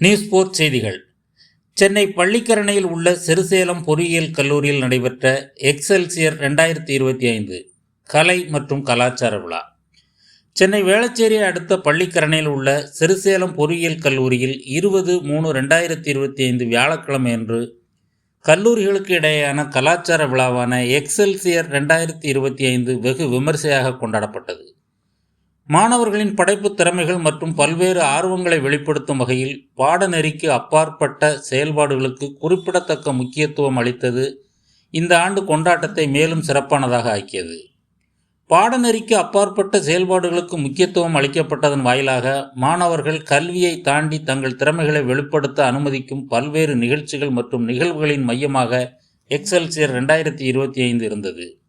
News board செய்திகள். சென்னை பள்ளிக்கரணையில் உள்ள சிறுசேலம் பொறியியல் கல்லூரியில் நடைபெற்ற எக்ஸல்சியர் ரெண்டாயிரத்தி இருபத்தி ஐந்து கலை மற்றும் கலாச்சார விழா. சென்னை வேளச்சேரியை அடுத்த பள்ளிக்கரணையில் உள்ள சிறுசேலம் பொறியியல் கல்லூரியில் இருபது மூணு ரெண்டாயிரத்தி இருபத்தி ஐந்து வியாழக்கிழமை அன்று கல்லூரிகளுக்கு இடையேயான கலாச்சார விழாவான எக்ஸல்சியர் ரெண்டாயிரத்தி இருபத்தி ஐந்து வெகு விமர்சையாக கொண்டாடப்பட்டது. மாணவர்களின் படைப்பு திறமைகள் மற்றும் பல்வேறு ஆர்வங்களை வெளிப்படுத்தும் வகையில் பாடநெறிக்கு அப்பாற்பட்ட செயல்பாடுகளுக்கு குறிப்பிடத்தக்க முக்கியத்துவம் அளித்தது இந்த ஆண்டு கொண்டாட்டத்தை மேலும் சிறப்பானதாக ஆக்கியது. பாடநெறிக்கு அப்பாற்பட்ட செயல்பாடுகளுக்கு முக்கியத்துவம் அளிக்கப்பட்டதன் வாயிலாக மாணவர்கள் கல்வியை தாண்டி தங்கள் திறமைகளை வெளிப்படுத்த அனுமதிக்கும் பல்வேறு நிகழ்ச்சிகள் மற்றும் நிகழ்வுகளின் மையமாக எக்ஸல்சியர் ரெண்டாயிரத்தி இருபத்தி ஐந்து இருந்தது.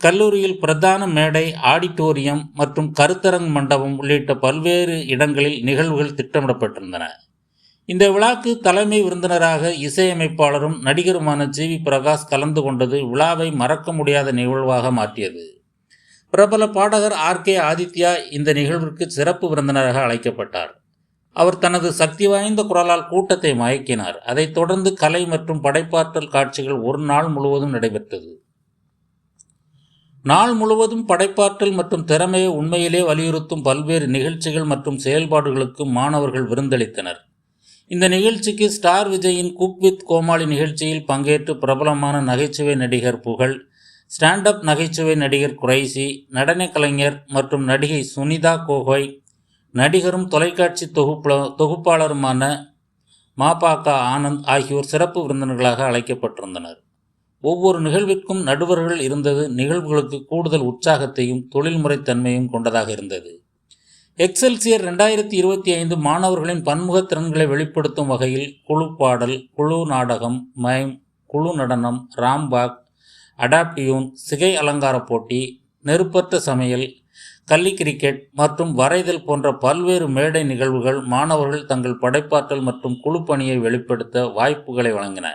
கல்லூரியில் பிரதான மேடை ஆடிட்டோரியம் மற்றும் கருத்தரங் மண்டபம் உள்ளிட்ட பல்வேறு இடங்களில் நிகழ்வுகள் திட்டமிடப்பட்டிருந்தன. இந்த விழாக்கு தலைமை விருந்தினராக இசையமைப்பாளரும் நடிகருமான ஜி. வி. பிரகாஷ் கலந்து கொண்டது விழாவை மறக்க முடியாத நிகழ்வாக மாற்றியது. பிரபல பாடகர் ஆர். கே. ஆதித்யா இந்த நிகழ்விற்கு சிறப்பு விருந்தினராக அழைக்கப்பட்டார். அவர் தனது சக்தி வாய்ந்த குரலால் கூட்டத்தை மயக்கினார். அதைத் தொடர்ந்து கலை மற்றும் படைப்பாற்றல் காட்சிகள் ஒரு நாள் முழுவதும் நடைபெற்றது. நாள் முழுவதும் படைப்பாற்றல் மற்றும் திறமையை உண்மையிலே வலியுறுத்தும் பல்வேறு நிகழ்ச்சிகள் மற்றும் செயல்பாடுகளுக்கு மாணவர்கள் விருந்தளித்தனர். இந்த நிகழ்ச்சிக்கு ஸ்டார் விஜயின் குக் வித் கோமாளி நிகழ்ச்சியில் பங்கேற்று பிரபலமான நகைச்சுவை நடிகர் புகழ் ஸ்டாண்ட் அப் நகைச்சுவை நடிகர் குறைசி நடன கலைஞர் மற்றும் நடிகை சுனிதா கோகோய் நடிகரும் தொலைக்காட்சி தொகுப்பு தொகுப்பாளருமான மாபாக்கா ஆனந்த் ஆகியோர் சிறப்பு விருந்தினர்களாக அழைக்கப்பட்டிருந்தனர். ஒவ்வொரு நிகழ்விற்கும் நடுவர்கள் இருந்தது நிகழ்வுகளுக்கு கூடுதல் உற்சாகத்தையும் தொழில்முறை தன்மையும் கொண்டதாக இருந்தது. எக்ஸல்சியர் ரெண்டாயிரத்தி இருபத்தி ஐந்து மாணவர்களின் பன்முகத் திறன்களை வெளிப்படுத்தும் வகையில் குழு பாடல் குழு நாடகம் மைம் குழு நடனம் ராம்பாக் அடாப்டியூன் சிகை அலங்கார போட்டி நெருப்பற்ற சமையல் கள்ளி கிரிக்கெட் மற்றும் வரைதல் போன்ற பல்வேறு மேடை நிகழ்வுகள் மாணவர்கள் தங்கள் படைப்பாற்றல் மற்றும் குழு பணியை வெளிப்படுத்த வாய்ப்புகளை வழங்கின.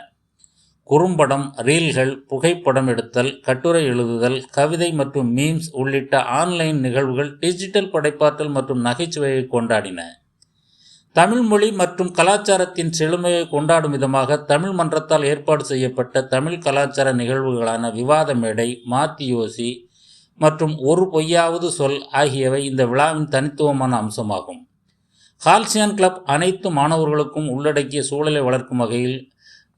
குறும்படம் ரீல்கள் புகைப்படம் எடுத்தல் கட்டுரை எழுதுதல் கவிதை மற்றும் மீம்ஸ் உள்ளிட்ட ஆன்லைன் நிகழ்வுகள் டிஜிட்டல் படைப்பாற்றல் மற்றும் நகைச்சுவையை கொண்டாடின. தமிழ் மொழி மற்றும் கலாச்சாரத்தின் செழுமையை கொண்டாடும் விதமாக தமிழ் மன்றத்தால் ஏற்பாடு செய்யப்பட்ட தமிழ் கலாச்சார நிகழ்வுகளான விவாத மேடை மாத்தியோசி மற்றும் ஒரு பொய்யாவது சொல் ஆகியவை இந்த விழாவின் தனித்துவமான அம்சமாகும். ஹால்சியான் கிளப் அனைத்து மாணவர்களுக்கும் உள்ளடக்கிய சூழலை வளர்க்கும் வகையில்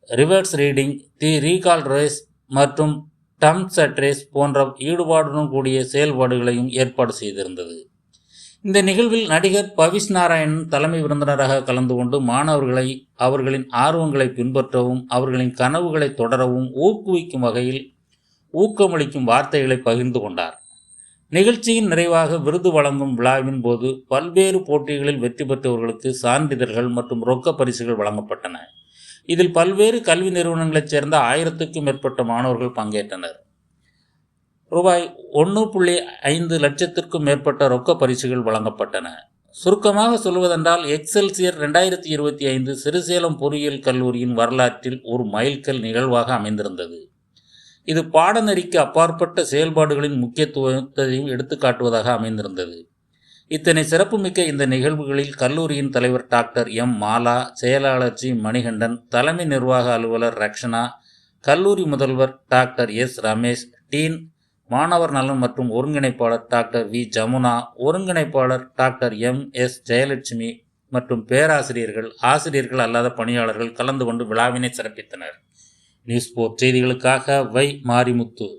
reverse reading the recall race மற்றும் டம் செட் ரேஸ் போன்ற ஈடுபாடுடன் கூடிய செயல்பாடுகளையும் ஏற்பாடு செய்திருந்தது. இந்த நிகழ்வில் நடிகர் பவிஷ் நாராயணன் தலைமை விருந்தினராக கலந்து கொண்டு மாணவர்களை அவர்களின் ஆர்வங்களை பின்பற்றவும் அவர்களின் கனவுகளை தொடரவும் ஊக்குவிக்கும் வகையில் ஊக்கமளிக்கும் வார்த்தைகளை பகிர்ந்து கொண்டார். நிகழ்ச்சியின் நிறைவாக விருது வழங்கும் விழாவின் போது பல்வேறு போட்டிகளில் வெற்றி பெற்றவர்களுக்கு சான்றிதழ்கள் மற்றும் ரொக்க பரிசுகள் வழங்கப்பட்டன. இதில் பல்வேறு கல்வி நிறுவனங்களைச் சேர்ந்த ஆயிரத்துக்கும் மேற்பட்ட மாணவர்கள் பங்கேற்றனர். ரூபாய் ஒன்று புள்ளி ஐந்து லட்சத்திற்கும் மேற்பட்ட ரொக்க பரிசுகள் வழங்கப்பட்டன. சுருக்கமாக சொல்வதென்றால் எக்ஸல்சியர் ரெண்டாயிரத்தி இருபத்தி ஐந்து சிறுசேலம் பொறியியல் கல்லூரியின் வரலாற்றில் ஒரு மைல்கல் நிகழ்வாக அமைந்திருந்தது. இது பாடநெறிக்கு அப்பாற்பட்ட செயல்பாடுகளின் முக்கியத்துவத்தையும் எடுத்துக்காட்டுவதாக அமைந்திருந்தது. இத்தனை சிறப்புமிக்க இந்த நிகழ்வுகளில் கல்லூரியின் தலைவர் டாக்டர் எம் மாலா செயலாளர் ஜி மணிகண்டன் தலைமை நிர்வாக அலுவலர் ரக்ஷனா கல்லூரி முதல்வர் டாக்டர் எஸ் ரமேஷ் டீன் மாணவர் நலன் மற்றும் ஒருங்கிணைப்பாளர் டாக்டர் வி ஜமுனா ஒருங்கிணைப்பாளர் டாக்டர் எம் எஸ் ஜெயலட்சுமி மற்றும் பேராசிரியர்கள் ஆசிரியர்கள் அல்லாத பணியாளர்கள் கலந்து கொண்டு விழாவினை சிறப்பித்தனர். நியூஸ் போர்ட் செய்திகளுக்காக வை மாரிமுத்து.